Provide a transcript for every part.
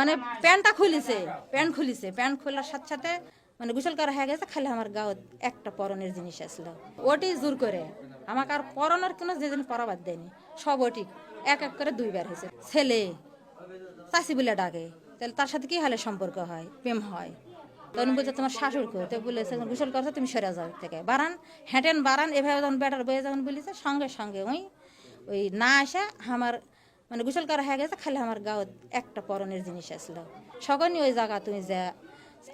মানে প্যান্টটা খুলিছে প্যান্ট খুলিছে। প্যান্ট খোলার সাথে সাথে মানে গোসল করা হয়ে গেছে, খালি আমার গাঁত একটা পরনের জিনিস আসলো। ওটি জোর করে। আমাকে আর পরনের কোনো যেদিন পরাবাদ দেয়নি। সব ওটি এক এক করে দুইবার হয়েছে। ছেলে চাষি বলে ডাকে, তাহলে তার সাথে কি হলে সম্পর্ক হয়, প্রেম হয়? তখন বলছে, তোমার শাশুড় কো তো বলেছে গোসল করছ, তুমি সরে যাও থেকে। বারান, হেঁটেন বারান, এভাবে যখন বেটার বয়ে যখন বলেছে, সঙ্গে সঙ্গে ওই ওই না আসা আমার মানে গোসল করা হয়ে গেছে, খালি আমার গাঁত একটা পরনের জিনিস আসলো। সকলই ওই জায়গা তুমি যা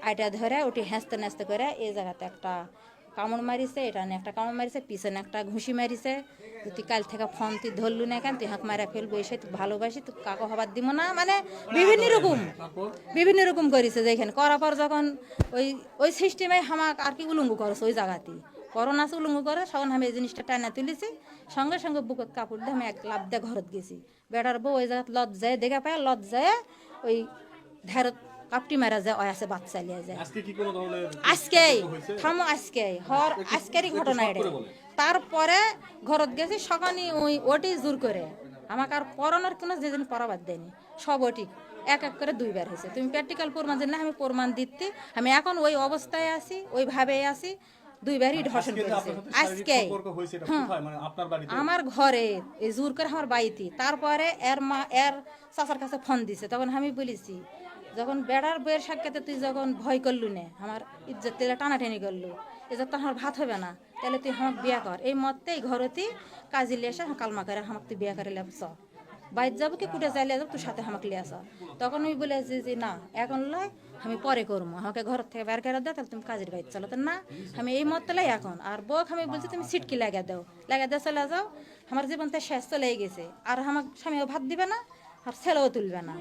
আইটা ধরে ওটি হেঁচতে নেচতে করে এই জায়গাতে একটা কামড় মারিছে, এটা নিয়ে একটা কামড় মারিছে পিছনে একটা ঘুষি মারিছে। তুই কাল থেকে ফোন তুই ধরলু না কেন, তুই হাঁক মারা ফেলব এসে তুই ভালোবাসি তুই কাকো হবার দিব না মানে বিভিন্ন রকম বিভিন্ন রকম করেছে যেখানে করার পর যখন ওই ওই সিস্টেমে হামাক আর কি উলঙ্গ করছে ওই জায়গাতে করোনা আছে উলঙ্গ করে তখন আমি এই জিনিসটা টানা তুলেছি। সঙ্গে সঙ্গে বুকত কাপড় দিয়ে আমি এক লাভ দিয়ে ঘরত গেছি। বেটার বউ ওই জায়গাত লজ্জায় দেখা পায় লজ্জায় ওই ধারত কাপটি মারা যায় ওই আছে বাচ্চা লিয়ে যায়। আজকে? থামো আজকে হর আজকেরই ঘটনা এটা তারপরে ঘরত গেছি সকালে ওই ওটি জোর করে। আমাকে আর পড়ানোর কোনো যেদিন পড়াবার দেয়নি। সব ওটি এক এক করে দুইবার হয়েছে। তুমি প্র্যাকটিক্যাল প্রমাণ জানলে আমি প্রমাণ দিতে আমি এখন ওই অবস্থায় আছি ওইভাবেই আছি। দুইবারই ধর্ষণ আজকে করেছে। আজকে হ্যাঁ। মানে বাড়িতে? আমার ঘরে এই জোর করে আমার বাড়িতে। তারপরে এর মা এর চাচার কাছে ফোন দিছে। তখন আমি বলেছি যখন বেড়ার বইয়ের সাক্ষাতে তুই যখন ভয় করলু নে আমার ইজ্জত তেলে টানাটানি করলু এজত তো আমার ভাত হবে না তাহলে তুই আমাকে বিয়া কর। এই মতে এই ঘরতে কাজে লিয়ে এসে কালমা করে আমাকে তুই বিয়া করে লেবস বাইর যাব কি কুটে চাইলে যাব তোর সাথে আমাকে লিয়ে আসা। তখন আমি বলেছি যে না এখন লয় আমি পরে করব। আমাকে ঘর থেকে বের করে দাও তাহলে তুমি কাজের বাইর চলো। তো না আমি এই মত লাই এখন। আর বউকে আমি বলছি তুমি সিটকি লাগিয়ে দাও লাগিয়ে দাও চলে যাও। আমার জীবন তো শেষ চলে গেছে। আর আমার স্বামীও ভাত দিবে না আর ছেলেও তুলবে না।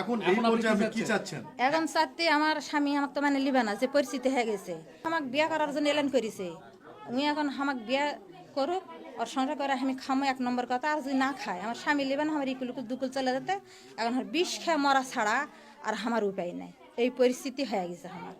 এখন এই পর্যায়ে আপনি কি চাচ্ছেন? এখন চাতে আমার স্বামী আমাকে তো মানে লিবে না যে পরিস্থিতি হয়ে গেছে। আমাকে বিয়া করার জন্য এলান করেছে। উনি এখন আমাকে বিয়া করুক আর সংসার করে আমি খামো এক নম্বর কথা আর যদি না খায় আমার স্বামী লেবেন আমার ইকুল দুকুল চলে যেতে এখন বিষ খেয়ে মরা ছাড়া আর আমার উপায় নাই এই পরিস্থিতি হয়ে গেছে আমার